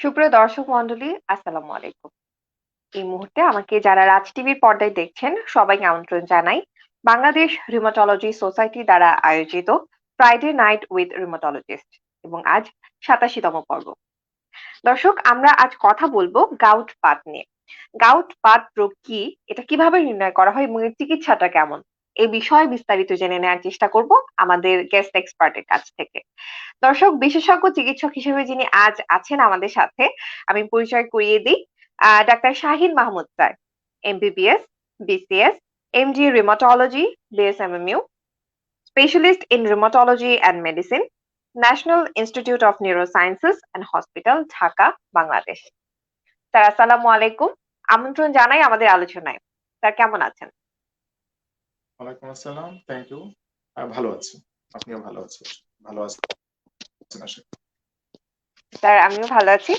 সুপ্রিয় দর্শক মন্ডলী আসসালামু আলাইকুম। এই মুহূর্তে আমাকে যারা রাজ টিভির পর্দায় দেখছেন, সবাইকে আমন্ত্রণ জানাই বাংলাদেশ রিউমাটোলজি সোসাইটি দ্বারা আয়োজিত ফ্রাইডে নাইট উইথ রিউমাটোলজিস্ট এবং আজ সাতাশিতম পর্ব। দর্শক, আমরা আজ কথা বলব গাউট পাত নিয়ে। গাউট পাত রোগ কি, এটা কীভাবে নির্ণয় করা হয় এবং এর চিকিৎসাটা কেমন? এই বিষয়ে বিস্তারিত জেনে নেওয়ার চেষ্টা করব আমাদের গেস্ট এক্সপার্টের কাছ থেকে। দর্শক, বিশেষজ্ঞ চিকিৎসক হিসেবে যিনি আজ আছেন আমাদের সাথে, আমি পরিচয় করিয়ে দিই doctor Shahin Mahmud sir MBBS BCS MD rheumatology BSMMU specialist in rheumatology and medicine national institute of neurosciences and hospital Dhaka Bangladesh sir, আসসালামু আলাইকুম। আমন্ত্রণ জানাই আমাদের আলোচনায়। স্যার, কেমন আছেন? ওয়ালাইকুম আসসালাম থ্যাংক ইউ ভালো আছি? আপনিও ভালো আছেন ভালো আছেন? স্যার, আমিও ভালো আছি।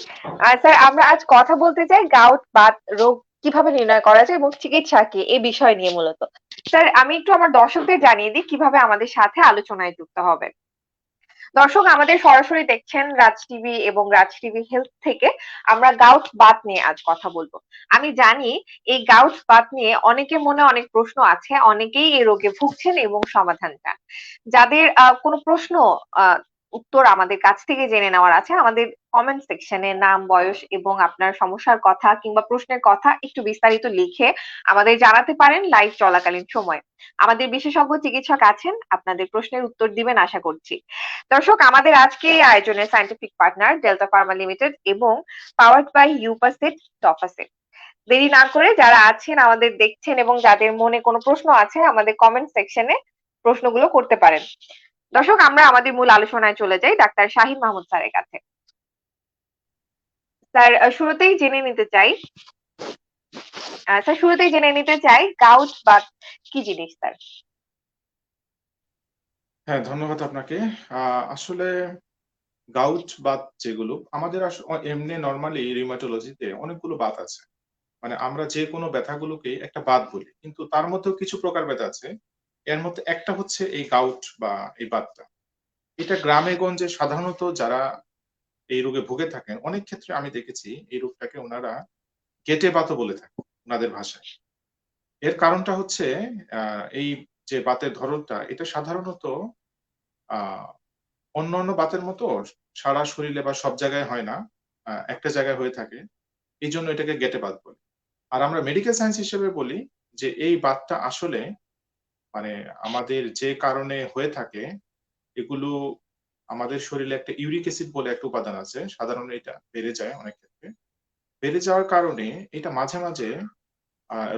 আর স্যার, আমরা আজ কথা বলতে চাই গাউট বাত রোগ কীভাবে নির্ণয় করা যায় এবং চিকিৎসা কি? এই বিষয় নিয়ে মূলত। স্যার, আমি একটু আমার দর্শকদের জানিয়ে দিই কীভাবে আমাদের সাথে আলোচনায় যুক্ত হবে দর্শক, আমাদের সরাসরি দেখছেন রাজ টিভি এবং রাজ টিভি হেলথ থেকে আমরা গাউট বাত নিয়ে আজ কথা বলব। আমি জানি এই গাউট বাত নিয়ে অনেকে মনে অনেক প্রশ্ন আছে, অনেকেই এই রোগে ভুগছেন এবং সমাধান চান যাদের কোনো প্রশ্ন উত্তর আমাদের কাছ থেকে জেনে নেওয়ার আছে। আমাদের কমেন্ট সেকশনে নাম, বয়স এবং আপনার সমস্যার কথা কিংবা প্রশ্নের কথা একটু বিস্তারিত লিখে আমাদের জানাতে পারেন লাইভ চলাকালীন সময়। আমাদের বিশেষজ্ঞ চিকিৎসক আছেন, আপনাদের প্রশ্নের উত্তর দিবেন আশা করছি। দর্শক, আমাদের আজকে এই আয়োজনের scientific partner Delta pharma limited এবং পাওয়ার্ড বাই ইউপাসেট টফাসেট দেরি না করে যারা আছেন, আমাদের দেখছেন এবং যাদের মনে কোনো প্রশ্ন আছে, আমাদের কমেন্ট সেকশনে প্রশ্নগুলো করতে পারেন। দর্শক, আমরা আমাদের মূল আলোচনায় চলে যাই ডাক্তার শাহিন মাহমুদ স্যারের কাছে। স্যার শুরুতেই জেনে নিতে চাই স্যার, শুরুতেই জেনে নিতে চাই গাউট বা কি জিনিস, স্যার? হ্যাঁ ধন্যবাদ আপনাকে। আসলে গাউট বাত যেগুলো, আমাদের এমনি নর্মালি রিউমাটোলজিতে অনেকগুলো বাত আছে। মানে আমরা যে কোনো ব্যথাগুলোকে একটা বাত বলি, কিন্তু তার মধ্যেও কিছু প্রকার ব্যথা আছে। এর মধ্যে একটা হচ্ছে এই গাউট বা এই বাতটা। এটা গ্রামে গঞ্জে সাধারণত যারা এই রোগে ভুগে থাকেন, অনেক ক্ষেত্রে আমি দেখেছি এই রোগটাকে ওনারা গেটে বাতও বলে থাকেন ওনাদের ভাষায়। এর কারণটা হচ্ছে এই যে বাতের ধরনটা, এটা সাধারণত, আহ অন্যান্য বাতের মতো সারা শরীরে বা সব জায়গায় হয় না একটা জায়গায় হয়ে থাকে। এই জন্য এটাকে গেটে বাত বলি। আর আমরা মেডিকেল সায়েন্স হিসেবে বলি যে এই বাতটা আসলে মানে আমাদের যে কারণে হয়ে থাকে, এগুলো আমাদের শরীরে একটা ইউরিক অ্যাসিড বলে একটা উপাদান আছে সাধারণত এটা বেড়ে যায় অনেক ক্ষেত্রে বেড়ে যাওয়ার কারণে এটা মাঝে মাঝে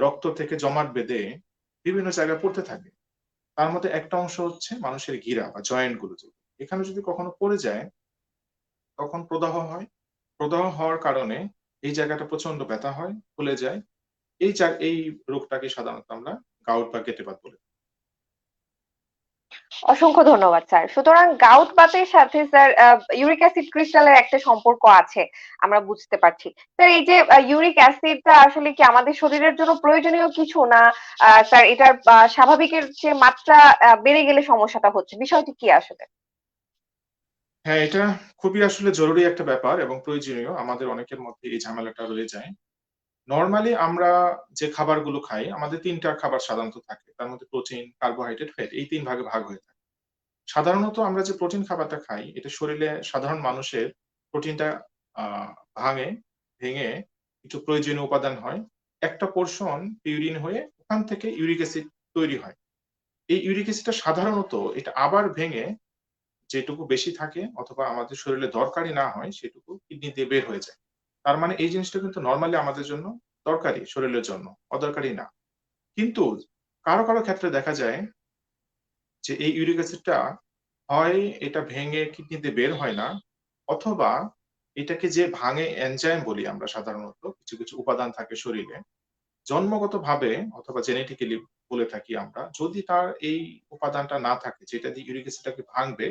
রক্ত থেকে জমাট বেঁধে বিভিন্ন জায়গায় পড়তে থাকে তার মধ্যে একটা অংশ হচ্ছে মানুষের গিরা বা জয়েন্টগুলো। এখানে যদি কখনো পড়ে যায়, তখন প্রদাহ হয় প্রদাহ হওয়ার কারণে এই জায়গাটা প্রচণ্ড ব্যথা হয়, ফুলে যায় এই এই রোগটাকে সাধারণত আমরা গাউট বা গেটেবাত বলে। অসংখ্য ধন্যবাদ, স্যার। সুতরাং গাউট বাতের সাথে, স্যার ইউরিক অ্যাসিড ক্রিস্টালের একটা সম্পর্ক আছে, আমরা বুঝতে পারছি। স্যার, এই যে ইউরিক অ্যাসিডটা আসলে কি আমাদের শরীরের জন্য প্রয়োজনীয় কিছু না স্যার, এটার স্বাভাবিকের যে মাত্রা বেড়ে গেলে সমস্যাটা হচ্ছে? বিষয়টি কি আসলে? হ্যাঁ এটা খুবই আসলে জরুরি একটা ব্যাপার এবং প্রয়োজনীয়। আমাদের অনেকের মধ্যে এই ঝামেলাটা রয়ে যায়। নর্মালি আমরা যে খাবারগুলো খাই, আমাদের তিনটা খাবার সাধারণত থাকে। তার মধ্যে প্রোটিন কার্বোহাইড্রেট ফ্যাট এই তিন ভাগে ভাগ হয়ে থাকে। সাধারণত আমরা যে প্রোটিন খাবারটা খাই, এটা শরীরে সাধারণ মানুষের প্রোটিনটা ভাঙে, ভেঙে কিছু প্রয়োজনীয় উপাদান হয়। একটা পোর্শন পিউরিন হয়ে ওখান থেকে ইউরিক অ্যাসিড তৈরি হয়। এই ইউরিক অ্যাসিডটা সাধারণত এটা আবার ভেঙে যেটুকু বেশি থাকে অথবা আমাদের শরীরে দরকারি না হয়, সেটুকু কিডনি দিয়ে বের হয়ে যায়। তার মানে এই জিনিসটা কিন্তু নর্মালি আমাদের জন্য দরকারি, শরীরের জন্য। অদরকারি না। কিন্তু কারও কারও ক্ষেত্রে দেখা যায় যে এই ইউরিক অ্যাসিডটা হয় এটা ভেঙে কিডনিতে বের হয় না, অথবা এটাকে যে ভাঙে এনজাইম বলি আমরা সাধারণত, কিছু কিছু উপাদান থাকে শরীরে, জন্মগতভাবে অথবা জেনেটিক্যালি বলে থাকি আমরা, যদি তার এই উপাদানটা না থাকে, যেটা দিয়ে ইউরিক অ্যাসিডটাকে ভাঙবে,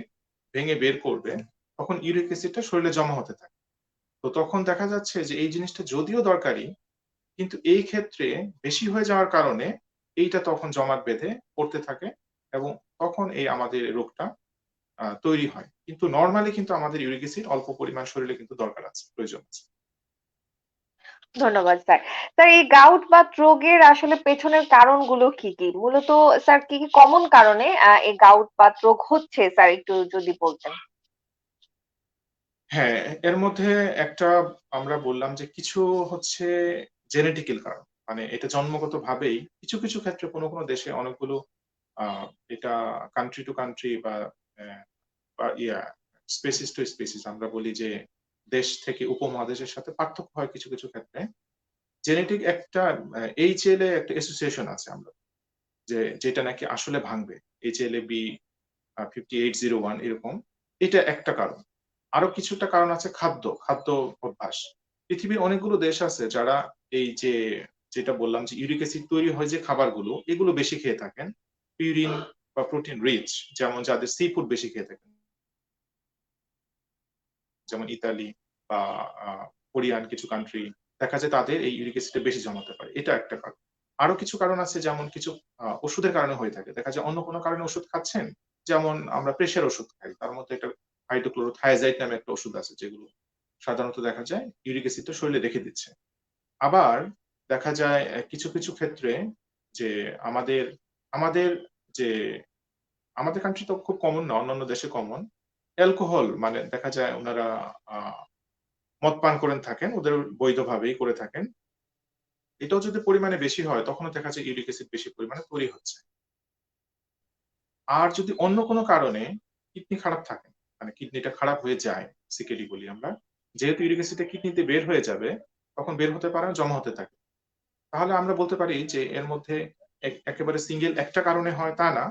ভেঙে বের করবে, তখন ইউরিক অ্যাসিডটা শরীরে জমা হতে থাকে। তো তখন দেখা যাচ্ছে যে এই জিনিসটা যদিও দরকারি, কিন্তু এই ক্ষেত্রে বেশি হয়ে যাওয়ার কারণে এইটা তখন জমাট বেঁধে পড়তে থাকে এবং তখন এই আমাদের রোগটা তৈরি হয়। কিন্তু নর্মালি কিন্তু আমাদের ইউরিক অ্যাসিড অল্প পরিমাণ শরীরে কিন্তু দরকার আছে, প্রয়োজন আছে। ধন্যবাদ, স্যার। স্যার, এই গাউট বাত রোগের আসলে পেছনের কারণগুলো কি কি? মূলত, স্যার, কি কি কমন কারণে এই গাউট বাত রোগ হচ্ছে? স্যার, একটু যদি বলতেন। হ্যাঁ এর মধ্যে একটা আমরা বললাম যে কিছু হচ্ছে জেনেটিক্যাল কারণ। মানে এটা জন্মগত ভাবেই কিছু কিছু ক্ষেত্রে কোনো কোনো দেশে অনেকগুলো এটা কান্ট্রি টু কান্ট্রি বা ইয়া স্পেসিস টু স্পেসিস আমরা বলি যে দেশ থেকে উপমহাদেশের সাথে পার্থক্য হয় কিছু কিছু ক্ষেত্রে। জেনেটিক একটা এইচ এল এ একটা অ্যাসোসিয়েশন আছে আমরা। যে, যেটা নাকি আসলে ভাঙবে। H L A B fifty eight zero one এরকম। এটা একটা কারণ। আরও কিছুটা কারণ আছে খাদ্য খাদ্য অভ্যাস। পৃথিবীর অনেকগুলো দেশ আছে যারা এই যে, যেটা বললাম যে ইউরিক অ্যাসিড তৈরি হয় যে খাবারগুলো, এগুলো বেশি খেয়ে থাকেন। পিউরিন বা প্রোটিন রিচ, যেমন যাদের সি ফুড বেশি খেয়ে থাকেন। যেমন ইতালি বা কোরিয়ান কিছু কান্ট্রি দেখা যায় তাদের এই ইউরিক অ্যাসিডে বেশি জমাতে পারে। এটা একটা কারণ। আরও কিছু কারণ আছে যেমন কিছু ওষুধের কারণে হয়ে থাকে। দেখা যায় অন্য কোনো কারণে ওষুধ খাচ্ছেন, যেমন আমরা প্রেশার ওষুধ খাই। তার মধ্যে একটা হাইড্রোক্লোরোথায়াজাইড নামে একটা ওষুধ আছে যেগুলো সাধারণত দেখা যায় ইউরিক অ্যাসিডটা শরীরে রেখে দিচ্ছে। আবার দেখা যায় কিছু কিছু ক্ষেত্রে যে আমাদের আমাদের যে, আমাদের কান্ট্রি তো খুব কমন না, অন্যান্য দেশে কমন অ্যালকোহল মানে দেখা যায় ওনারা মদ পান করেন থাকেন, ওদের বৈধভাবেই করে থাকেন। এটাও যদি পরিমাণে বেশি হয়, তখনও দেখা যায় ইউরিক অ্যাসিড বেশি পরিমাণে তৈরি হচ্ছে। আর যদি অন্য কোনো কারণে কিডনি খারাপ থাকে মানে কিডনিটা খারাপ হয়ে যায়, সিকেডি বলি আমরা, যেহেতু ইউরিক অ্যাসিডটা কিডনিতে বের হয়ে যাবে, তখন বের হতে পারে জমা হতে থাকে। তাহলে আমরা বলতে পারি যে এর মধ্যে একেবারে সিঙ্গেল একটা কারণে হয় তা না,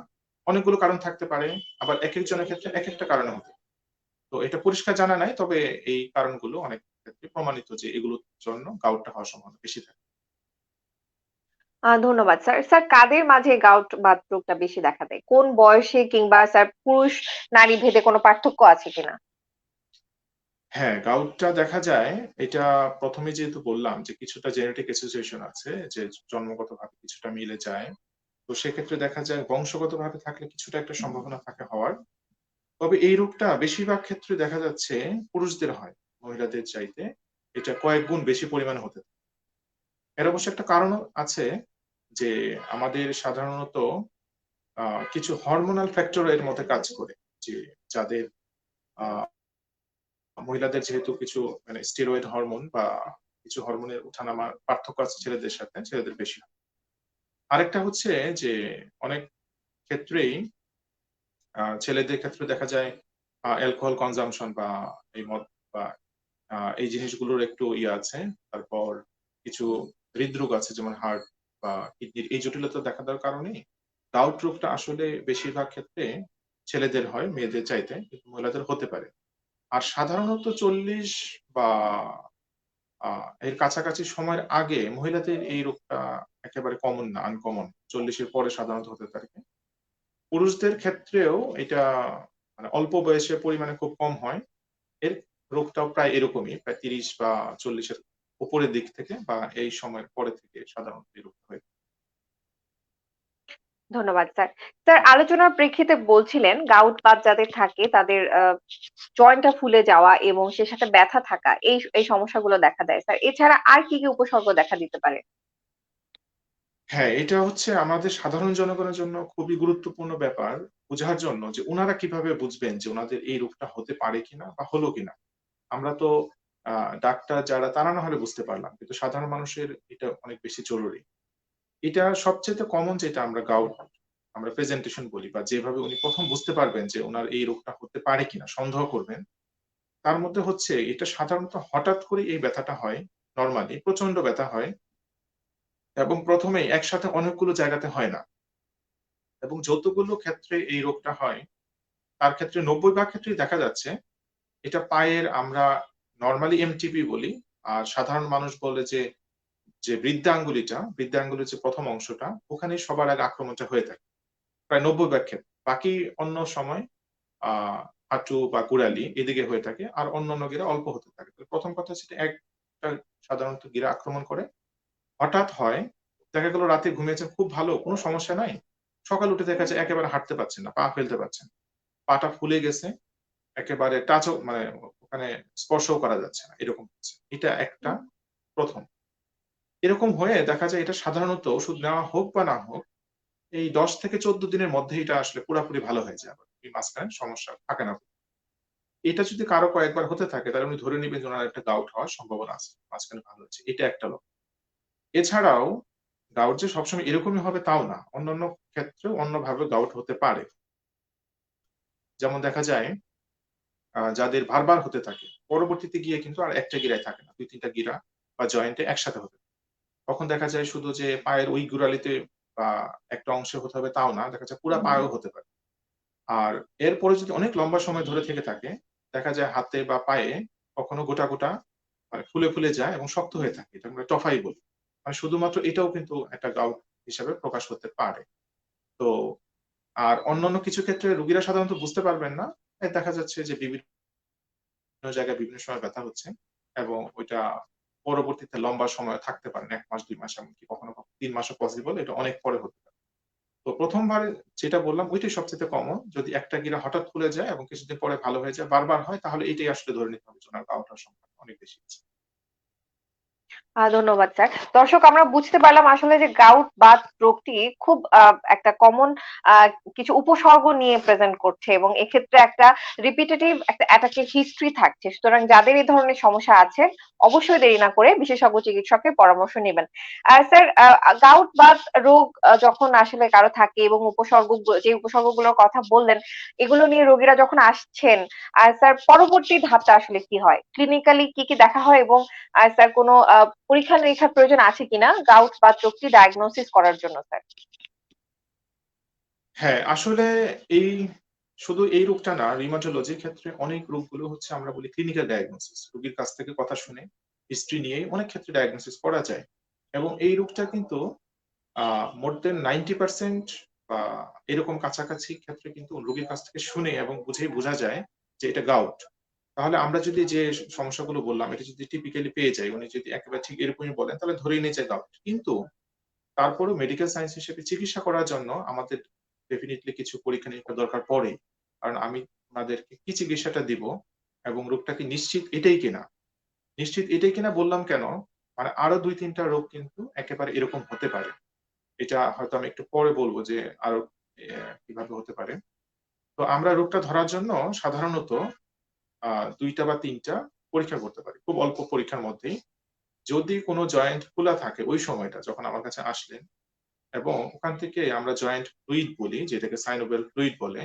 অনেকগুলো কারণ থাকতে পারে, আবার এক একজনের ক্ষেত্রে এক একটা কারণে হতে তো এটা পরিষ্কার জানা নাই, তবে এই কারণগুলো অনেক ক্ষেত্রে প্রমাণিত যে এগুলোর জন্য গাউটটা হওয়ার সম্ভাবনা বেশি থাকে। ধন্যবাদ। স্যার স্যার, কাদের মাঝে গাউট বাত বেশি দেখা দেয়? কোন বয়সে কিংবা, স্যার, পুরুষ, নারী ভেদে কোনো পার্থক্য আছে কিনা? হ্যাঁ গাউটটা দেখা যায়। এটা প্রথমে যেহেতু বললাম যে কিছুটা জেনেটিক অ্যাসোসিয়েশন আছে, যে জন্মগতভাবে কিছুটা মিলে যায়। তো সেক্ষেত্রে দেখা যায় বংশগতভাবে থাকলে কিছুটা একটা সম্ভাবনা থাকে হওয়ার। তবে এই রোগটা বেশিরভাগ ক্ষেত্রে দেখা যাচ্ছে পুরুষদের হয়, মহিলাদের চাইতে। এটা কয়েক গুণ বেশি পরিমাণে হতে এর অবশ্য একটা কারণ আছে। যে আমাদের সাধারণত কিছু হরমোনাল ফ্যাক্টর এর মধ্যে কাজ করে, যে যাদের মহিলাদের যেহেতু কিছু মানে স্টেরয়েড হরমোন বা কিছু হরমোনের ওঠানামা পার্থক্য আছে ছেলেদের সাথে, ছেলেদের বেশি আরেকটা হচ্ছে যে অনেক ক্ষেত্রেই ছেলেদের ক্ষেত্রে দেখা যায় অ্যালকোহল কনজামশন বা এই মদ বা এই জিনিসগুলোর একটু ইয়ে আছে, তারপর কিছু হৃদরোগ আছে, যেমন হার্ট বা কিডনির এই জটিলতা দেখা দেওয়ার কারণে গাউট রোগটা আসলে বেশিরভাগ ক্ষেত্রে ছেলেদের হয়, মেয়েদের চাইতে, কিন্তু মহিলাদের হতে পারে। আর সাধারণত চল্লিশ বা এর কাছাকাছি সময়ের আগে মহিলাদের এই রোগটা একেবারে কমন না আনকমন চল্লিশের পরে সাধারণত হতে থাকে পুরুষদের ক্ষেত্রেও এটা মানে অল্প বয়সে পরিমাণে খুব কম হয়। এর রোগটাও প্রায় এরকমই, প্রায় তিরিশ বা চল্লিশের উপরের দিক থেকে বা এই সময়ের পরে থেকে সাধারণত রোগটা হয়ে ধন্যবাদ স্যার। স্যার আলোচনার প্রেক্ষিতে বলছিলেন গাউট বাত যাদের থাকে তাদের জয়েন্টটা ফুলে যাওয়া এবং সে সাথে ব্যথা থাকা এই এই সমস্যাগুলো দেখা দেয় স্যার। এছাড়া আর কি কি উপসর্গ দেখা দিতে পারে? হ্যাঁ এটা হচ্ছে আমাদের সাধারণ জনগণের জন্য খুবই গুরুত্বপূর্ণ ব্যাপার বোঝার জন্য যে ওনারা কীভাবে বুঝবেন যে ওনাদের এই রোগটা হতে পারে কিনা বা হলো কিনা। আমরা তো ডাক্তার যারা তারা না হলে বুঝতে পারলাম, কিন্তু সাধারণ মানুষের এটা অনেক বেশি জরুরি। এটা সবচেয়ে কমন যেটা আমরা গাউট আমরা প্রেজেন্টেশন বলি, বা যেভাবে উনি প্রথম বুঝতে পারবেন যে ওনার এই রোগটা হতে পারে কিনা, সন্দেহ করবেন, তার মধ্যে হচ্ছে এটা সাধারণত হঠাৎ করে এই ব্যথাটা হয় নর্মালি প্রচণ্ড ব্যথা হয়, এবং প্রথমে একসাথে অনেকগুলো জায়গাতে হয় না। এবং যতগুলো ক্ষেত্রে এই রোগটা হয়, তার ক্ষেত্রে নব্বই ভাগ ক্ষেত্রেই দেখা যাচ্ছে, এটা পায়ের আমরা নর্মালি এমটিপি বলি, আর সাধারণ মানুষ বলে যে যে বৃদ্ধাঙ্গুলিটা, বৃদ্ধাঙ্গুলির যে প্রথম অংশটা ওখানে সবার আগে আক্রমণটা হয়ে থাকে। প্রায় নব্বই ব্যাখ্যা বাকি অন্য সময় আহ হাঁটু বা কুড়ালি এদিকে হয়ে থাকে, আর অন্য অন্য গিরা অল্প হতে থাকে। প্রথম কথা হচ্ছে একটা সাধারণত গিরা আক্রমণ করে। হঠাৎ হয়, দেখা গেল রাতে ঘুমিয়েছেন, খুব ভালো, কোনো সমস্যা নাই। সকাল উঠে দেখা যায় একেবারে হাঁটতে পারছেন না, পা ফেলতে পারছেন। পাটা ফুলে গেছে, একেবারে টাচও মানে ওখানে স্পর্শও করা যাচ্ছে না এরকম হচ্ছে। এটা একটা প্রথম। এরকম হয়ে দেখা যায় এটা সাধারণত ওষুধ নেওয়া হোক বা না হোক এই দশ থেকে চোদ্দ দিনের মধ্যে এটা আসলে পুরাপুরি ভালো হয়ে যায় আবার। এই মাঝখানে সমস্যা থাকে না। এটা যদি কারও কয়েকবার হতে থাকে তাহলে উনি ধরে নেবেন যে ওনার একটা গাউট হওয়ার সম্ভাবনা আছে। মাঝখানে ভালো হচ্ছে। এটা একটা লক্ষণ। এছাড়াও গাউট যে সবসময় এরকমই হবে তাও না। অন্যান্য ক্ষেত্রেও অন্যভাবে গাউট হতে পারে। যেমন দেখা যায় যাদের বারবার হতে থাকে পরবর্তীতে গিয়ে কিন্তু আর একটা গিরায় থাকে না। দুই তিনটা গিরা বা জয়েন্টে একসাথে হতে। তখন দেখা যায় শুধু যে পায়ের ওই গুড়ালিতে বা একটা অংশে হতে হবে তাও না দেখা যায় পুরো পায়েও হতে পারে। আর এরপরে যদি অনেক লম্বা সময় ধরে থেকে থাকে দেখা যায় হাতে বা পায়ে কখনো গোটা গোটা মানে ফুলে ফুলে যায় এবং শক্ত হয়ে থাকে এটা আমরা টফাই বলি। মানে শুধুমাত্র এটাও কিন্তু একটা গাউট হিসাবে প্রকাশ করতে পারে। তো আর অন্যান্য কিছু ক্ষেত্রে রুগীরা সাধারণত বুঝতে পারবেন না দেখা যাচ্ছে যে বিভিন্ন জায়গায় বিভিন্ন সময় ব্যথা হচ্ছে এবং ওইটা পরবর্তীতে লম্বা সময় থাকতে পারে এক মাস, দুই মাস এমনকি কখনো কখনো তিন মাসও পসিবল এটা অনেক পরে হতে পারে। তো প্রথমবার যেটা বললাম, ওইটাই সবচেয়ে কমন যদি একটা গিরা হঠাৎ খুলে যায় এবং কিছুদিন পরে ভালো হয়ে যায়, বারবার হয়, তাহলে এটাই আসলে ধরে নিতে হবে ওনার ওঠার সংখ্যা অনেক বেশি আছে ধন্যবাদ, স্যার। দর্শক, আমরা বুঝতে পারলাম আসলে যে গাউট বাত রোগটি খুব একটা কমন কিছু উপসর্গ নিয়ে প্রেজেন্ট করছে এবং এক্ষেত্রে একটা রিপিটেটিভ একটা অ্যাটাকের হিস্ট্রি থাকছে। সুতরাং যাদের এই ধরনের সমস্যা আছে, অবশ্যই দেরি না করে বিশেষজ্ঞ চিকিৎসকের পরামর্শ নেবেন। স্যার গাউট বাত রোগ যখন আসলে কারও থাকে এবং উপসর্গ, যে উপসর্গগুলোর কথা বললেন, এগুলো নিয়ে রোগীরা যখন আসছেন আর স্যার, পরবর্তী ধাপটা আসলে কি হয়? ক্লিনিক্যালি কি কি দেখা হয় এবং স্যার, কোনো পরীক্ষা নিরীক্ষার প্রয়োজন আছে কিনা? গাউট বা রোগটি ডায়াগনোসিস করার জন্য স্যার হ্যাঁ আসলে এই শুধু এই রোগটা না রিমাটোলজির ক্ষেত্রে অনেক রোগগুলো হচ্ছে আমরা বলি ক্লিনিক্যাল ডায়াগনোসিস রোগীর কাছ থেকে কথা শুনে হিস্ট্রি নিয়ে অনেক ক্ষেত্রে ডায়াগনোসিস করা যায়। এবং এই রোগটা কিন্তু মোর দেন নাইনটি পার্সেন্ট বা এরকম কাছাকাছি ক্ষেত্রে কিন্তু রোগীর কাছ থেকে শুনে এবং বুঝেই বোঝা যায় যে এটা গাউট তাহলে আমরা যদি যে সমস্যাগুলো বললাম, এটা যদি টিপিক্যালি পেয়ে যাই, উনি যদি একেবারে ঠিক এরকমই বলেন, তাহলে ধরেই নিয়ে যায় গাউট কিন্তু তারপরেও মেডিকেল সায়েন্স হিসেবে চিকিৎসা করার জন্য আমাদের ডেফিনেটলি কিছু পরীক্ষা নিরীক্ষা দরকার পড়ে। কারণ আমি আপনাদেরকে কি চিকিৎসাটা দিব এবং রোগটা কি নিশ্চিত এটাই কিনা? নিশ্চিত এটাই কিনা বললাম কেন? মানে আরও দুই তিনটা রোগ কিন্তু একেবারে এরকম হতে পারে। এটা হয়তো আমি একটু পরে বলব যে আরও কীভাবে হতে পারে। তো আমরা রোগটা ধরার জন্য সাধারণত দুইটা বা তিনটা পরীক্ষা করতে পারি। খুব অল্প পরীক্ষার মধ্যেই। যদি কোনো জয়েন্ট খোলা থাকে ওই সময়টা যখন আমার কাছে আসলেন এবং ওখান থেকে আমরা জয়েন্ট ফ্লুইড বলি, যেটাকে সাইনোবেল ফ্লুইড বলে,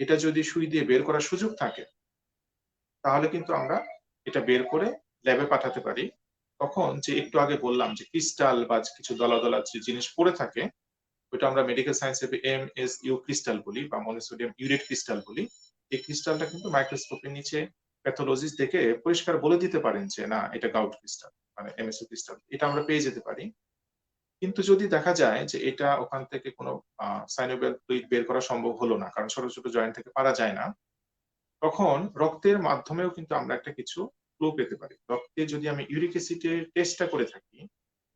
এটা যদি সুই দিয়ে বের করার সুযোগ থাকে, তাহলে কিন্তু আমরা এটা বের করে ল্যাবে পাঠাতে পারি। তখন যে একটু আগে বললাম যে ক্রিস্টাল বা কিছু দলা দলা যে জিনিস পড়ে থাকে ওটা আমরা medical science M S U crystal বলি বা মনোসোডিয়াম ইউরেট ক্রিস্টাল বলি। এই ক্রিস্টালটা কিন্তু মাইক্রোস্কোপের নিচে প্যাথোলজিস্ট দেখে পরিষ্কার বলে দিতে পারেন যে, না, এটা গাউট ক্রিস্টাল মানে এমএসও ক্রিস্টাল। এটা আমরা পেয়ে যেতে পারি। কিন্তু যদি দেখা যায় যে এটা ওখান থেকে কোনো সাইনোবেল ফ্লুইড বের করা সম্ভব হলো না, কারণ ছোট ছোট জয়েন্ট থেকে পারা যায় না, তখন রক্তের মাধ্যমেও কিন্তু আমরা একটা কিছু ক্লু পেতে পারি। রক্তে যদি আমি ইউরিক অ্যাসিডের টেস্টটা করে থাকি,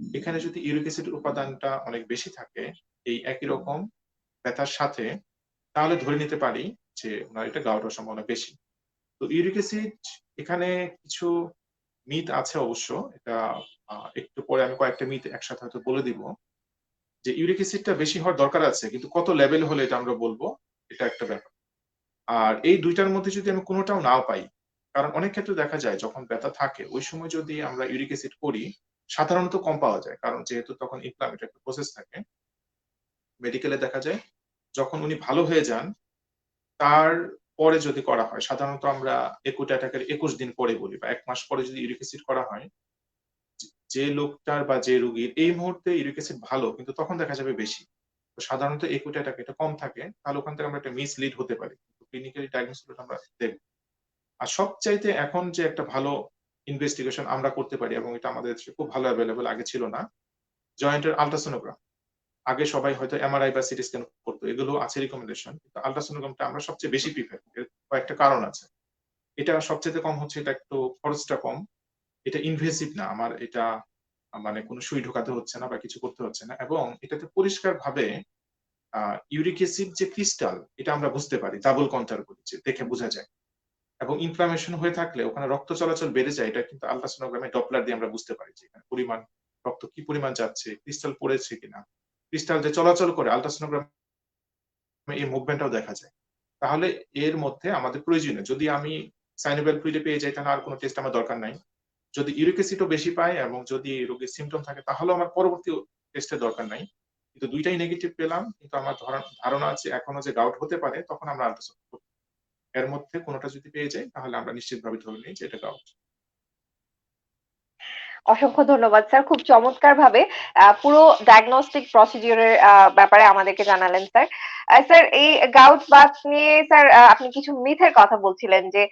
এখানে যদি ইউরিক অ্যাসিড উপাদানটা অনেক বেশি থাকে, এই একই রকম ব্যথার সাথে, তাহলে ধরে নিতে পারি যে ওনার এটা গাউটার সম্ভাবনা বেশি। তো ইউরিক অ্যাসিড এখানে কিছু মিথ আছে অবশ্য, এটা একটু পরে আমি কয়েকটা মিথ একসাথে হয়তো বলে দিব। যে ইউরিক অ্যাসিডটা বেশি হওয়ার দরকার আছে, কিন্তু কত লেভেল হলে এটা আমরা বলব, এটা একটা ব্যাপার। আর এই দুইটার মধ্যে যদি আমি কোনোটাও নাও পাই, কারণ অনেক ক্ষেত্রে দেখা যায় যখন ব্যথা থাকে, ওই সময় যদি আমরা ইউরিক অ্যাসিড করি, সাধারণত কম পাওয়া যায়, কারণ যেহেতু তখন ইনফ্লামেটরি একটা প্রসেস থাকে মেডিকেলে দেখা যায়, যখন উনি ভালো হয়ে যান তার পরে যদি করা হয়, সাধারণত আমরা একুট অ্যাটাকের একুশ দিন পরে বলি বা এক মাস পরে যদি ইউরিক অ্যাসিড করা হয়, যে- লোকটার বা যে রুগীর এই মুহূর্তে ইউরিক অ্যাসিড ভালো, কিন্তু তখন দেখা যাবে বেশি। তো সাধারণত একুট অ্যাটাক এটা কম থাকে, তাহলে ওখান থেকে আমরা একটা মিসলিড হতে পারি। ক্লিনিক্যালি ডায়াগনোসিস আমরা দেখব। আর সবচাইতে এখন যে একটা ভালো ইনভেস্টিগেশন আমরা করতে পারি, এবং এটা আমাদের দেশে খুব ভালো অ্যাভেলেবল আগে ছিল না, জয়েন্টের আলট্রাসোনোগ্রাম আগে সবাই হয়তো এমআরআই বা সিটি স্ক্যান এগুলো আছে রিকমেন্ডেশন কিন্তু আলট্রাসোনোগ্রামটা আমরা সবচেয়ে বেশি প্রিফার করি। কয়েকটা কারণ আছে। এটা সবচেয়ে কম হচ্ছে, এটা একটু খরচটা কম। এটা ইনভেসিভ না, আমার এটা মানে কোনো সুই ঢোকাতে হচ্ছে না বা কিছু করতে হচ্ছে না। এবং এটাতে পরিষ্কার ভাবে ইউরিক অ্যাসিড যে ক্রিস্টাল, এটা আমরা বুঝতে পারি ডাবল কন্টার বলি দেখে বোঝা যায়। এবং ইনফ্লামেশন হয়ে থাকলে, ওখানে রক্ত চলাচল বেড়ে যায়, এটা কিন্তু আলট্রাসোনোগ্রামে ডপলার দিয়ে আমরা বুঝতে পারি যে এখানে পরিমাণ, রক্ত কি পরিমাণ যাচ্ছে, ক্রিস্টাল পড়েছে কিনা। ক্রিস্টাল যে চলাচল করে আলট্রাসোনোগ্রাম এই মুভমেন্টটাও দেখা যায়। তাহলে এর মধ্যে আমাদের প্রয়োজনীয়, যদি আমি সাইনোভেল ফ্লুইডে পেয়ে যাই, তাহলে আর কোনো টেস্ট আমার দরকার নাই। যদি ইউরিক অ্যাসিডও বেশি পাই এবং যদি রোগীর সিমটম থাকে, তাহলে আমার পরবর্তী টেস্টের দরকার নাই। কিন্তু দুইটাই নেগেটিভ পেলাম, কিন্তু আমার ধরা- ধারণা আছে এখনও যে ডাউট হতে পারে, তখন আমরা আলট্রাসাউন্ড এর মধ্যে কোনোটা যদি পেয়ে যাই, তাহলে আমরা নিশ্চিতভাবে ধরে নিই যে এটা গাউট অসংখ্য ধন্যবাদ, স্যার। খুব চমৎকার ভাবে পুরো ডায়াগনস্টিক প্রসিডিউরের ব্যাপারে আমাদেরকে জানালেন, স্যার। স্যার, এই গাউট বাত নিয়ে, স্যার আপনি কিছু মিথের কথা বলছিলেন যে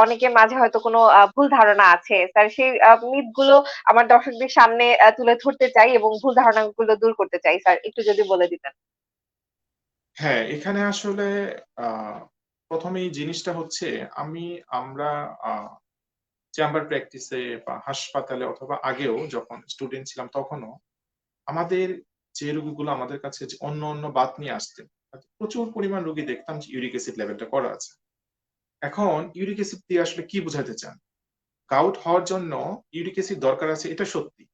অনেকের মাঝে হয়তো কোনো ভুল ধারণা আছে। স্যার, সেই মিথগুলো আমার দর্শকদের সামনে তুলে ধরতে চাই এবং ভুল ধারণাগুলো দূর করতে চাই, স্যার। একটু যদি বলে দিতেন। হ্যাঁ এখানে আসলে, আহ, প্রথমেই জিনিসটা হচ্ছে, আমি, আমরা চেম্বার প্র্যাকটিসে বা হাসপাতালে অথবা আগেও যখন স্টুডেন্ট ছিলাম তখনও আমাদের যে রুগীগুলো আমাদের কাছে অন্য অন্য বাত নিয়ে আসতেন প্রচুর পরিমাণ রুগী দেখতাম যে ইউরিক অ্যাসিড লেভেলটা করা আছে। এখন ইউরিক অ্যাসিড দিয়ে আসলে কি বোঝাতে চান? গাউট হওয়ার জন্য ইউরিক অ্যাসিড দরকার আছে, এটা সত্যি।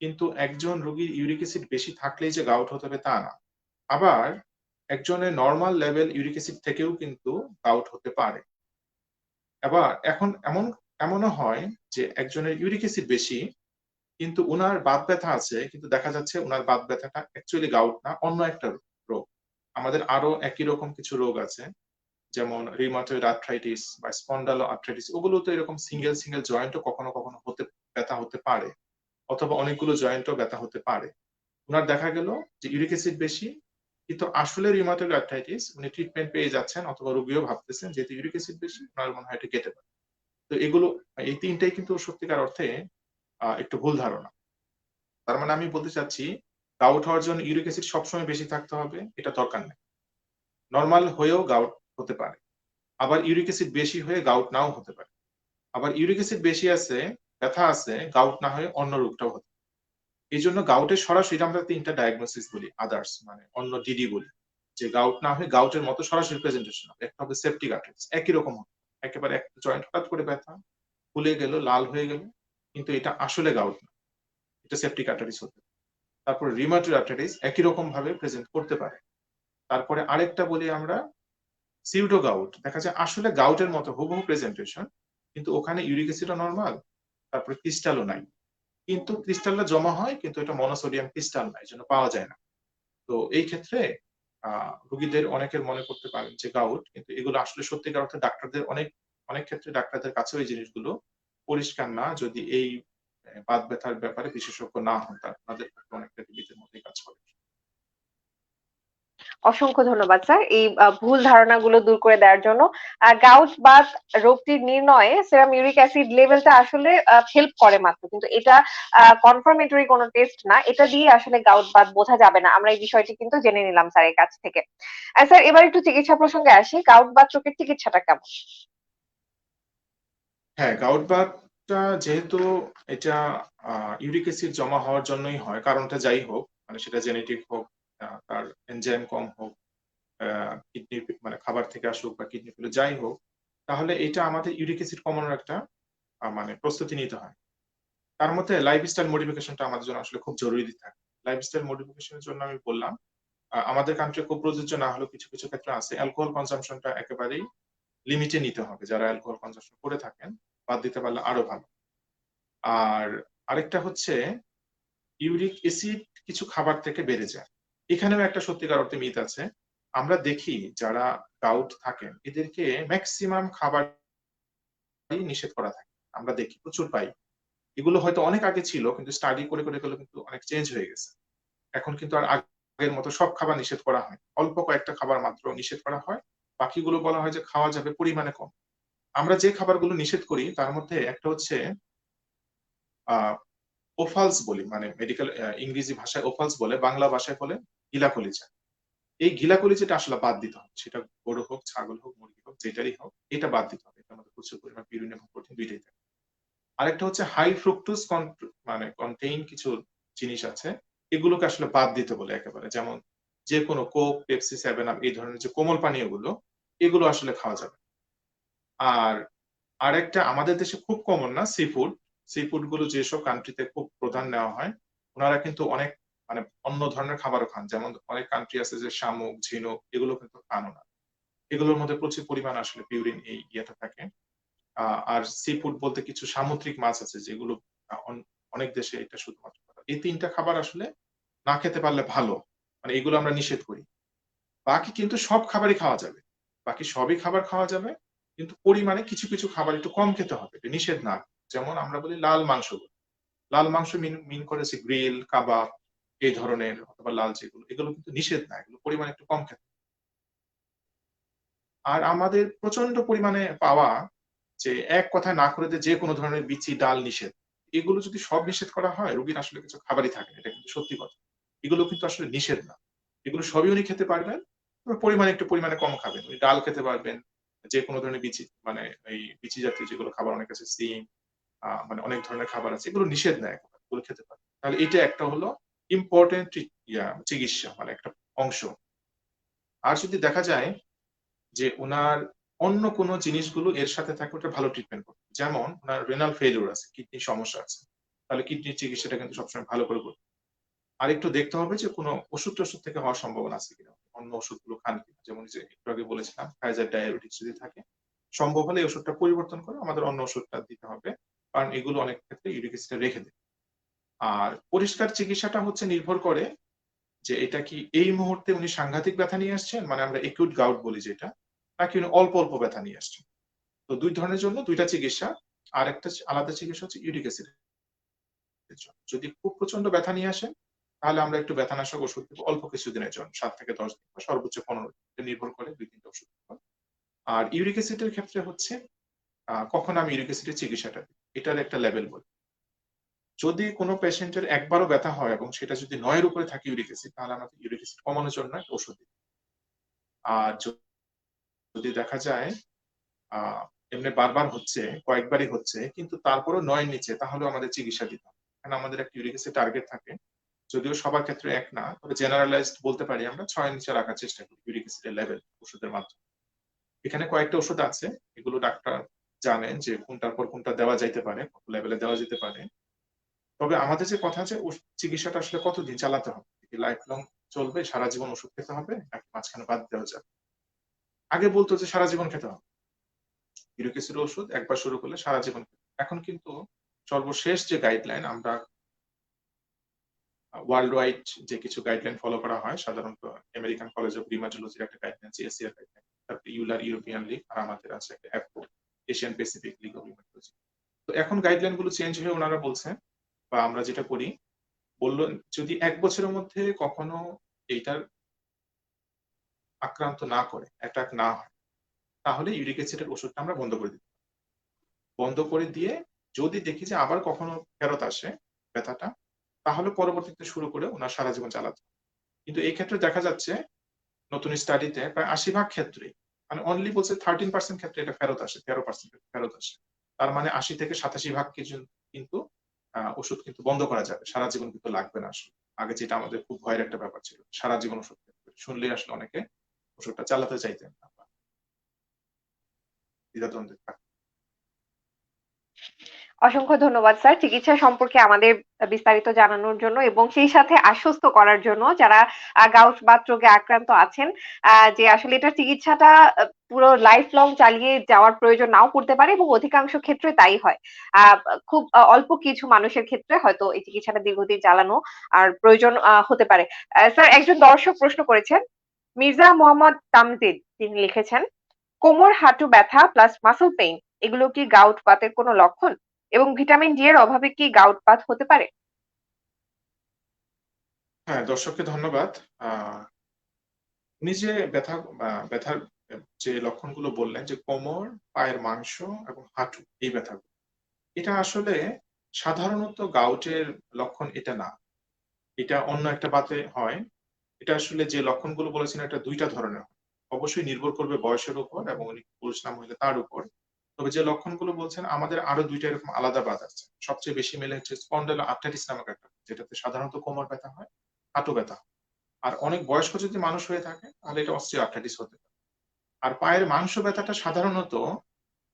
কিন্তু একজন রোগীর ইউরিক অ্যাসিড বেশি থাকলেই যে গাউট হতে হবে তা না। আবার একজনের নর্মাল লেভেল ইউরিক অ্যাসিড থেকেও কিন্তু গাউট হতে পারে। আবার এখন এমন এমনও হয় যে একজনের ইউরিক অ্যাসিড বেশি, কিন্তু ওনার বাত ব্যথা আছে, কিন্তু দেখা যাচ্ছে ওনার বাত ব্যথাটা অ্যাকচুয়ালি গাউট না, অন্য একটা রোগ। আমাদের আরও একই রকম কিছু রোগ আছে, যেমন রিমাটয়েড আর্থ্রাইটিস বা স্পন্ডালো আর্থ্রাইটিস ওগুলো তো এরকম সিঙ্গেল সিঙ্গেল জয়েন্টও কখনো কখনো হতে, ব্যথা হতে পারে, অথবা অনেকগুলো জয়েন্টও ব্যথা হতে পারে। ওনার দেখা গেল যে ইউরিক অ্যাসিড বেশি, কিন্তু আসলে রিমাটয়েড আর্থ্রাইটিস উনি ট্রিটমেন্ট পেয়ে যাচ্ছেন, অথবা রোগীও ভাবতেছেন যেহেতু ইউরিক অ্যাসিড বেশি ওনার মনে হয় এটা কেটে পারে তো এগুলো, এই তিনটাই কিন্তু সত্যিকার অর্থে একটু ভুল ধারণা। তার মানে আমি বলতে চাচ্ছি গাউট হওয়ার জন্য ইউরিক অ্যাসিড সবসময় বেশি থাকতে হবে, এটা দরকার নেই। নর্মাল হয়েও গাউট হতে পারে। আবার ইউরিক অ্যাসিড বেশি হয়ে গাউট নাও হতে পারে। আবার ইউরিক অ্যাসিড বেশি আছে, ব্যথা আছে গাউট না হয়ে অন্য রোগটাও হতে এই জন্য গাউটের সরাসরি আমরা তিনটা ডায়াগনোসিস বলি আদার্স মানে অন্য ডিডি বলি। যে গাউট না হয়ে গাউটের মতো সরাসরি প্রেজেন্টেশন হবে। একটা হবে সেপটিক আর্টারিস একই রকম হবে। একেবারে একটা জয়েন্ট হঠাৎ করে ব্যথা, ফুলে গেল, লাল হয়ে গেল, কিন্তু এটা আসলে গাউট না। এটা সেপটিক আর্টারিস হতে পারে। তারপর রিমাটয়েড আর্টারিস একই রকম ভাবে প্রেজেন্ট করতে পারে। তারপরে আরেকটা বলি আমরা সিউডো গাউট দেখা যায় আসলে গাউটের মতো হুবহু প্রেজেন্টেশন কিন্তু ওখানে ইউরিক অ্যাসিডও নর্মাল তারপরে ক্রিস্টালও নাই। কিন্তু ক্রিস্টালটা জমা হয়, কিন্তু এটা মনোসোডিয়াম ক্রিস্টাল নাই জন্য পাওয়া যায় না। তো এই ক্ষেত্রে রোগীদের অনেকের মনে করতে পারেন যে গাউট কিন্তু এগুলো আসলে সত্যিকার অর্থে ডাক্তারদের অনেক অনেক ক্ষেত্রে ডাক্তারদের কাছে ওই জিনিসগুলো পরিষ্কার না, যদি এই বাদ ব্যথার ব্যাপারে বিশেষজ্ঞ না হন তার তাদের অনেকটা বিবিধের মধ্যে কাজ করে। অসংখ্য ধন্যবাদ, স্যার। এই ভুল ধারণাগুলো দূর করে দেওয়ার জন্য। গাউট বা রোগটির নির্ণয়ে সেরাম ইউরিক অ্যাসিড লেভেলটা আসলে হেল্প করে মাত্র। কিন্তু এটা কনফার্মেটরি কোনো টেস্ট না। এটা দিয়ে আসলে গাউট বাত বোঝা যাবে না। আমরা এই বিষয়টি কিন্তু জেনে নিলাম স্যারের কাছ থেকে। স্যার, এবার একটু চিকিৎসা প্রসঙ্গে আসি। গাউট বাত রোগের চিকিৎসাটা কেমন? হ্যাঁ গাউট বাতটা যেহেতু এটা ইউরিক অ্যাসিড জমা হওয়ার জন্যই হয়, কারণটা যাই হোক মানে সেটা জেনেটিক হোক তার এনজাইম কম হোক কিডনি মানে খাবার থেকে আসুক বা কিডনি ফেলে যাই হোক, তাহলে এটা আমাদের ইউরিক অ্যাসিড কমানোর একটা মানে প্রস্তুতি নিতে হয়। তার মধ্যে লাইফস্টাইল মডিফিকেশনটা আমাদের জন্য আসলে খুব জরুরি থাকে। লাইফস্টাইল মডিফিকেশনের জন্য আমি বললাম আমাদের কান্ট্রি খুব প্রযোজ্য না হলেও কিছু কিছু ক্ষেত্রে আছে। অ্যালকোহল কনজাম্পশনটা একেবারেই লিমিটে নিতে হবে। যারা অ্যালকোহল কনজাম্পশন করে থাকেন, বাদ দিতে পারলে আরও ভালো। আর আরেকটা হচ্ছে ইউরিক অ্যাসিড কিছু খাবার থেকে বেড়ে যায়। এখানেও একটা সত্যিকার অর্থে মিথ আছে। আমরা দেখি যারা ডাউট থাকেন, এদেরকে ম্যাক্সিমাম খাবার নিষেধ করা থাকে। আমরা দেখি, প্রচুর পাই। এগুলো হয়তো অনেক আগে ছিল, কিন্তু স্টাডি করে করে গেলে কিন্তু অনেক চেঞ্জ হয়ে গেছে। এখন কিন্তু আর আগের মতো সব খাবার নিষেধ করা হয় অল্প কয়েকটা খাবার মাত্র নিষেধ করা হয়। বাকিগুলো বলা হয় যে খাওয়া যাবে পরিমাণে কম। আমরা যে খাবারগুলো নিষেধ করি, তার মধ্যে একটা হচ্ছে, আহ, ওফালস বলি মানে মেডিকেল ইংরেজি ভাষায় ওফালস বলে, বাংলা ভাষায় বলে গিলা কলিজা এই গিলা কলিজাটা আসলে বাদ দিতে হবে। সেটা গরু হোক, ছাগল হোক, মুরগি হোক, যেটারই হোক, এটা বাদ দিতে হবে। এটার মধ্যে প্রচুর পরিমাণ পিউরিন এবং প্রোটিন দুইটাই থাকে। আরেকটা হচ্ছে হাই ফ্রুক্টোজ মানে কন্টেইন কিছু জিনিস আছে, এগুলোকে আসলে বাদ দিতে বলে একেবারে। যেমন যে কোনো কোক, পেপসি, সেভেন আপ, এই ধরনের যে কোমল পানীয়গুলো এগুলো আসলে খাওয়া যাবে। আর আর একটা আমাদের দেশে খুব কমন না সি ফুড সি ফুডগুলো যেসব কান্ট্রিতে খুব প্রধান নেওয়া হয়, ওনারা কিন্তু অনেক মানে অন্য ধরনের খাবারও খান। যেমন অনেক কান্ট্রি আছে যে শামুক, ঝিনুক, এগুলো কিন্তু খান না। এগুলোর মধ্যে প্রচুর পরিমাণ আসলে পিউরিন এই ইয়েটা থাকে। আর সি ফুড বলতে কিছু সামুদ্রিক মাছ আছে যেগুলো অনেক দেশে এটা শুধুমাত্র এই তিনটা খাবার আসলে না খেতে পারলে ভালো। মানে এগুলো আমরা নিষেধ করি। বাকি কিন্তু সব খাবারই খাওয়া যাবে। বাকি সবই খাবার খাওয়া যাবে, কিন্তু পরিমাণে কিছু কিছু খাবার একটু কম খেতে হবে। নিষেধ না। যেমন আমরা বলি লাল মাংস লাল মাংস মিন মিন করেছে গ্রিল, কাবাব এই ধরনের অথবা লাল যেগুলো এগুলো কিন্তু নিষেধ না এগুলো পরিমাণ একটু কম খেতে। আর আমাদের প্রচণ্ড পরিমাণে পাওয়া যে এক কথা না করে যে কোনো ধরনের বিচি ডাল নিষেধ এগুলো যদি সব নিষেধ করা হয় রোগীর আসলে কিছু খাবারই থাকে এটা কিন্তু সত্যি কথা। এগুলো কিন্তু আসলে নিষেধ না। এগুলো সবই উনি খেতে পারবেন তবে পরিমাণে একটু পরিমাণে কম খাবেন। উনি ডাল খেতে পারবেন যে কোনো ধরনের বিচি মানে এই বিচি জাতীয় যেগুলো খাবার অনেক আছে সিম মানে অনেক ধরনের খাবার আছে এগুলো নিষেধ না একেবারে, এগুলো খেতে পারবেন। তাহলে এটা একটা হলো ইম্পর্টেন্ট চিকিৎসা মানে একটা অংশ। আর যদি দেখা যায় যে ওনার অন্য কোনো জিনিসগুলো এর সাথে থাকে, ওটা ভালো ট্রিটমেন্ট করবে। যেমন ওনার রেনাল ফেলিওর আছে কিডনির সমস্যা আছে, তাহলে কিডনির চিকিৎসাটা কিন্তু সবসময় ভালো করে করবে। আর একটু দেখতে হবে যে কোনো ওষুধ টষুধ থেকে হওয়ার সম্ভাবনা আছে কিনা, অন্য ওষুধগুলো খান কিনা। যেমন যে একটু আগে বলেছিলাম ফাইজার ডায়াবেটিস যদি থাকে, সম্ভব হলে এই ওষুধটা পরিবর্তন করে আমাদের অন্য ওষুধটা দিতে হবে। কারণ এগুলো অনেক ক্ষেত্রে ইউরিক রেখে দেয়। আর পরিষ্কার চিকিৎসাটা হচ্ছে নির্ভর করে যে এটা কি এই মুহূর্তে উনি সাংঘাতিক ব্যথা নিয়ে আসছেন? মানে আমরা একিউট গাউট বলি যেটা, নাকি উনি অল্প অল্প ব্যথা নিয়ে আসছেন? তো দুই ধরনের জন্য দুইটা চিকিৎসা, আর একটা আলাদা চিকিৎসা হচ্ছে ইউরিক অ্যাসিড যদি খুব প্রচণ্ড ব্যথা নিয়ে আসেন, তাহলে আমরা একটু ব্যথানাশক ওষুধ দেবো অল্প কিছুদিনের জন্য, সাত থেকে দশ দিন বা সর্বোচ্চ পনেরো দিন। নির্ভর করে দুই তিনটা ওষুধ। আর ইউরিক অ্যাসিডের ক্ষেত্রে হচ্ছে কখন আমি ইউরিক অ্যাসিডের চিকিৎসাটা এটার একটা লেভেল বলি। যদি কোনো পেশেন্টের একবারও ব্যথা হয় এবং সেটা যদি নয়ের উপরে থাকে ইউরিক অ্যাসিড তাহলে আমাদের ইউরিক অ্যাসিড কমানোর জন্য ওষুধ দিই আর যদি দেখা যায় এমনি বারবার হচ্ছে, কয়েকবারই হচ্ছে, কিন্তু তারপরও নয়ের নিচে তাহলে আমাদের চিকিৎসা দিতে হবে। কারণ আমাদের একটা ইউরিক অ্যাসিড টার্গেট থাকে, যদিও সবার ক্ষেত্রে এক না, তবে জেনারেলাইজড বলতে পারি আমরা, ছয় নিচে রাখার চেষ্টা করি ইউরিক অ্যাসিডের লেভেল ওষুধের মাধ্যমে। এখানে কয়েকটা ওষুধ আছে, এগুলো ডাক্তার জানেন যে কোনটার পর কোনটা দেওয়া যাইতে পারে, কত লেভেলে দেওয়া যেতে পারে। তবে আমাদের যে কথা আছে চিকিৎসাটা আসলে কতদিন চালাতে হবে? লাইফ লং চলবে, সারা জীবন ওষুধ খেতে হবে, নাকি মাঝখানে বাদ দেওয়া যাবে? আগে বলতো যে সারা জীবন খেতে হবে। ইউরিক অ্যাসিড ওষুধ একবার শুরু করলে সারা জীবন এখন কিন্তু সর্বশেষ যে গাইডলাইন আমরা ওয়ার্ল্ড ওয়াইড যে কিছু গাইডলাইন ফলো করা হয়, সাধারণত আমেরিকান কলেজ অফ রিমাটোলজির একটা গাইডলাইন আছে এসিআর গাইডলাইন তারপরে ইউলার ইউরোপিয়ান লিগ আর আমাদের আছে একটা Asian Pacific league of rheumatology তো এখন গাইডলাইনগুলো চেঞ্জ হয়ে ওনারা বলছেন বা আমরা যেটা করি, বলল, যদি এক বছরের মধ্যে কখনো এইটার আক্রান্ত না করে অ্যাটাক না হয়, তাহলে ইউরিক অ্যাসিডের ওষুধটা আমরা বন্ধ করে দিই বন্ধ করে দিয়ে যদি দেখি যে আবার কখনো ফেরত আসে ব্যথাটা, তাহলে পরবর্তীতে শুরু করে ওনার সারা জীবন চালাতে কিন্তু এই ক্ষেত্রে দেখা যাচ্ছে, নতুন স্টাডিতে প্রায় আশি ভাগ ক্ষেত্রে মানে অনলি বলছে থার্টিন পার্সেন্ট ক্ষেত্রে এটা ফেরত আসে, তেরো পার্সেন্ট ফেরত আসে। তার মানে আশি থেকে সাতাশি ভাগ কিছু কিন্তু ওষুধ কিন্তু বন্ধ করা যাবে সারা জীবন কিন্তু লাগবে না আসলে আগে যেটা আমাদের খুব ভয়ের একটা ব্যাপার ছিল, সারা জীবন ওষুধ। শুনলে আসলে অনেকে ওষুধটা চালাতে চাইতেন না। অসংখ্য ধন্যবাদ, স্যার। চিকিৎসা সম্পর্কে আমাদের বিস্তারিত জানানোর জন্য এবং সেই সাথে আশ্বস্ত করার জন্য যারা গাউট বাত রোগে আক্রান্ত আছেন যে আসলে এটার চিকিৎসাটা পুরো লাইফ লং চালিয়ে যাওয়ার প্রয়োজন নাও পড়তে পারে এবং অধিকাংশ ক্ষেত্রে তাই হয়। খুব অল্প কিছু মানুষের ক্ষেত্রে হয়তো এই চিকিৎসাটা দীর্ঘদিন চালানো আর প্রয়োজন হতে পারে। স্যার, একজন দর্শক প্রশ্ন করেছেন, মির্জা মোহাম্মদ তামজিদ তিনি লিখেছেন, কোমর, হাঁটু ব্যথা প্লাস মাসল পেইন, এগুলো কি গাউট বাতের কোনো লক্ষণ? এবং ভিটামিন ডি এর অভাবে কি গাউট পাত হতে পারে? হ্যাঁ দর্শককে ধন্যবাদ। উনি যে ব্যথা ব্যথার যে লক্ষণগুলো বললেন, যে কোমর, পায়ের মাংস এবং হাঁটু, এই ব্যথাগুলো, এটা আসলে সাধারণত গাউটের লক্ষণ এটা না। এটা অন্য একটা বাতে হয়। এটা আসলে যে লক্ষণগুলো বলেছেন, এটা দুইটা ধরনের অবশ্যই নির্ভর করবে বয়সের উপর এবং পুরুষ নাম হইলে তার উপর। তবে যে লক্ষণগুলো বলছেন, আমাদের আরও দুইটা এরকম আলাদা বাত আছে। সবচেয়ে বেশি মেলে হচ্ছে স্পন্ডেল আর্টারিস নামক একটা, যেটাতে সাধারণত কোমর ব্যথা হয়, হাঁটু ব্যথা আর অনেক বয়স্ক যদি মানুষ হয়ে থাকে, তাহলে এটা অস্ট্রিও আর্থাইটিস হতে পারে। আর পায়ের মাংস ব্যথাটা সাধারণত,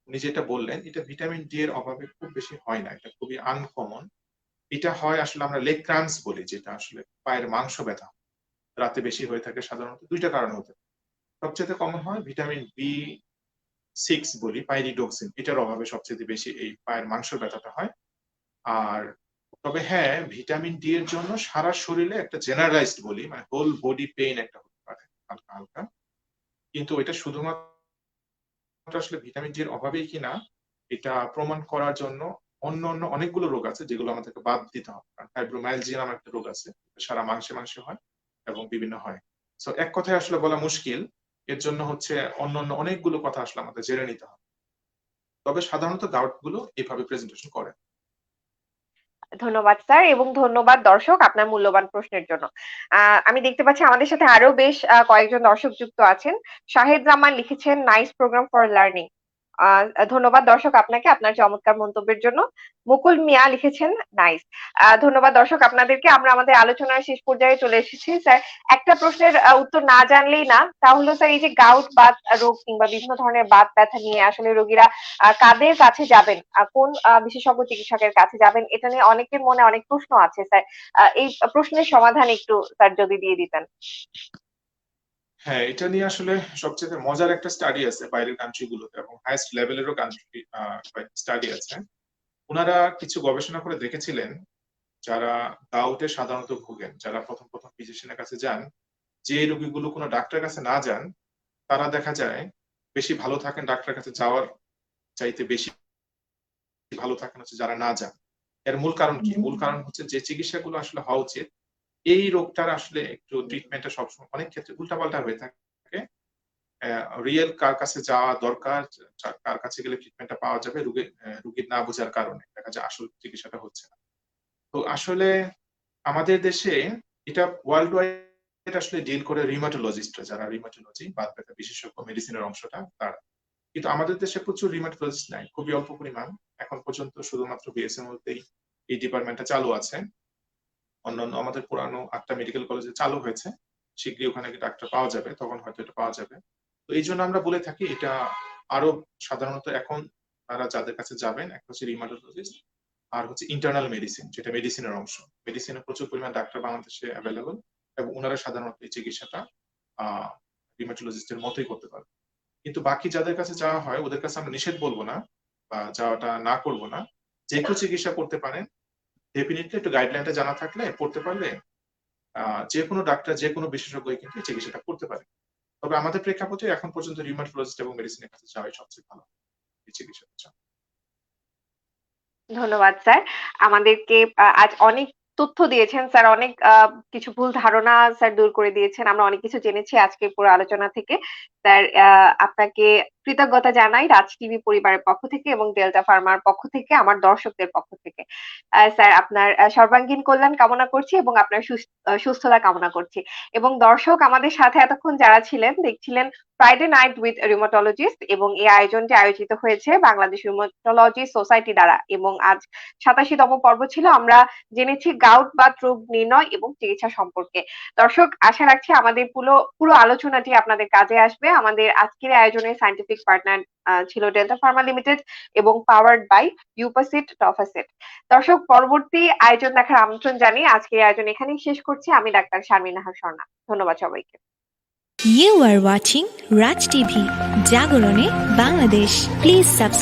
উনি যেটা বললেন, এটা ভিটামিন ডি এর অভাবে খুব বেশি হয় না, এটা খুবই আনকমন এটা হয় আসলে আমরা লেগ ক্রাম্পস বলি, যেটা আসলে পায়ের মাংস ব্যথা। রাতে বেশি হয়ে থাকে সাধারণত, দুইটা কারণ হতে পারে। সবচেয়ে কমন হয় ভিটামিন বি সিক্স বলি পাইরিডক্সিন এটার অভাবে সবচেয়ে বেশি এই পায়ের মাংস ব্যথাটা হয়। আর তবে হ্যাঁ ভিটামিন ডি এর জন্য সারা শরীরে একটা জেনারেলাইজড বলি মানে হোল বডি পেইন একটা হতে পারে, হালকা হালকা। কিন্তু এটা শুধুমাত্র আসলে ভিটামিন ডি এর অভাবেই কিনা, এটা প্রমাণ করার জন্য অন্য অন্য অনেকগুলো রোগ আছে যেগুলো আমাদেরকে বাদ দিতে হবে। কারণ ফাইব্রোমাইলজিয়া নামে একটা রোগ আছে সারা মাংসে মাংসে হয় এবং বিভিন্ন হয়। সো এক কথায় আসলে বলা মুশকিল এর জন্য হচ্ছে অন্য অন্য অনেকগুলো কথা আসলে আমাদের জেনে নিতে হবে। তবে সাধারণত গাউটগুলো এভাবে প্রেজেন্টেশন করে। ধন্যবাদ স্যার এবং ধন্যবাদ দর্শক আপনার মূল্যবান প্রশ্নের জন্য। আমি দেখতে পাচ্ছি আমাদের সাথে আরও বেশ কয়েকজন দর্শক যুক্ত আছেন। শাহেদ জামান লিখেছেন নাইস প্রোগ্রাম ফর লার্নিং ধন্যবাদ দর্শক আপনাকে আপনার চমৎকার মন্তব্যের জন্য। মুকুল মিয়া লিখেছেন, নাইস। ধন্যবাদ দর্শক আপনাদেরকে। আমরা আমাদের আলোচনার শেষ পর্যায়ে চলে এসেছি। স্যার, একটা প্রশ্নের উত্তর না জানলেই না তা হলো স্যার, এই যে গাউট বাত, রোগ কিংবা বিভিন্ন ধরনের বাত ব্যথা নিয়ে আসলে রোগীরা কাদের কাছে যাবেন? কোন বিশেষজ্ঞ চিকিৎসকের কাছে যাবেন? এটা নিয়ে অনেকের মনে অনেক প্রশ্ন আছে, স্যার। এই প্রশ্নের সমাধান একটু, স্যার, যদি দিয়ে দিতেন। হ্যাঁ এটা নিয়ে আসলে সবচেয়ে মজার একটা স্টাডি আছে বাইরের কান্ট্রি গুলোতে এবং হাইস্ট লেভেলেরও কান্ট্রি স্টাডি আছে। ওনারা কিছু গবেষণা করে দেখেছিলেন যারা গাউটে সাধারণত ভোগেন যারা প্রথম প্রথম ফিজিশিয়ানের কাছে যান যে রোগীগুলো কোনো ডাক্তারের কাছে না যান তারা দেখা যায় বেশি ভালো থাকেন ডাক্তারের কাছে যাওয়ার চাইতে বেশি ভালো থাকেন হচ্ছে যারা না যান। এর মূল কারণ কি? মূল কারণ হচ্ছে যে চিকিৎসাগুলো আসলে হওয়া উচিত এই রোগটার আসলে একটু ট্রিটমেন্টটা সবসময় অনেক ক্ষেত্রে উল্টাপাল্টা হয়ে থাকে। রিয়েল কার কাছে যাওয়া দরকার কার কাছে গেলে ট্রিটমেন্টটা পাওয়া যাবে রোগীর রোগীর না বোঝার কারণে। দেখা যায় আসল চিকিৎসাটা হচ্ছে না। তো আসলে আমাদের দেশে এটা ওয়ার্ল্ড ওয়াইড আসলে ডিল করে রিমাটোলজিস্টরা যারা রিমাটোলজি বাদ ব্যথা বিশেষজ্ঞ মেডিসিনের অংশটা, তারা। কিন্তু আমাদের দেশে প্রচুর রিমাটোলজিস্ট নাই, খুবই অল্প পরিমাণ। এখন পর্যন্ত শুধুমাত্র বিএসএম মধ্যেই এই ডিপার্টমেন্টটা চালু আছে। অন্যান্য আমাদের পুরানো আটটা মেডিকেল কলেজে চালু হয়েছে। শীঘ্রই ওখানে ডাক্তার পাওয়া যাবে, তখন হয়তো এটা পাওয়া যাবে। তো এই জন্য আমরা বলে থাকি এটা আরও সাধারণত এখন তারা যাদের কাছে যাবেন, একটা হচ্ছে রিমাটোলজিস্ট আর হচ্ছে ইন্টারনাল মেডিসিন যেটা মেডিসিনের অংশ। মেডিসিনে প্রচুর পরিমাণ ডাক্তার বাংলাদেশে অ্যাভেলেবল এবং ওনারা সাধারণত এই চিকিৎসাটা রিমাটোলজিস্টের মতোই করতে পারবে কিন্তু বাকি যাদের কাছে যাওয়া হয়, ওদের কাছে আমরা নিষেধ বলব না বা যাওয়াটা না করব না। যে কেউ চিকিৎসা করতে পারেন ডেফিনেটলি একটু গাইডলাইনটা জানা থাকলে, পড়তে পারলে যে কোনো ডাক্তার যে কোনো বিশেষজ্ঞ কিন্তু চিকিৎসাটা করতে পারে। তবে আমাদের প্রেক্ষাপটে এখন পর্যন্ত রিমাটোলজিস্ট এবং মেডিসিনের কাছে যাওয়াই সবচেয়ে ভালো, এই চিকিৎসাটা ধন্যবাদ, স্যার। আমাদেরকে আজ অনেক তথ্য দিয়েছেন, স্যার। অনেক কিছু ভুল ধারণা স্যার দূর করে দিয়েছেন। আমরা অনেক কিছু জেনেছি আজকে পুরো আলোচনা থেকে। স্যার আপনাকে কৃতজ্ঞতা জানাই রাজ টিভি পরিবারের পক্ষ থেকে এবং ডেল্টা ফার্মার পক্ষ থেকে, আমার দর্শকদের পক্ষ থেকে। স্যার, আপনার সর্বাঙ্গীন কল্যাণ কামনা করছি এবং আপনার সুস্থতা কামনা করছি। এবং দর্শক আমাদের সাথে এতক্ষণ যারা ছিলেন, দেখছিলেন ফ্রাইডে নাইট উইথ রিউমাটোলজিস্ট এবং এই আয়োজনটি আয়োজিত হয়েছে বাংলাদেশ রিউমাটোলজি সোসাইটি দ্বারা। এবং আজ সাতাশি সাতাশিতম পর্ব ছিল, আমরা জেনেছি গাউট বা রোগ নির্ণয় এবং চিকিৎসা সম্পর্কে। দর্শক, আশা রাখছি আমাদের পুরো পুরো আলোচনাটি আপনাদের কাজে আসবে। আমাদের আজকের আয়োজনে সায়েন্টিফিক পার্টনার ছিল ডেল্টা ফার্মা লিমিটেড এবং পাওয়ার্ড বাই ইউপাসিট টফাসেট দর্শক, পরবর্তী আয়োজন দেখার আমন্ত্রণ জানিয়ে আজকের আয়োজন এখানেই শেষ করছি। আমি ডাক্তার শারমিন নাহার স্বর্ণা ধন্যবাদ সবাইকে। You are watching Raj TV জাগরণে বাংলাদেশ প্লিজ subscribe.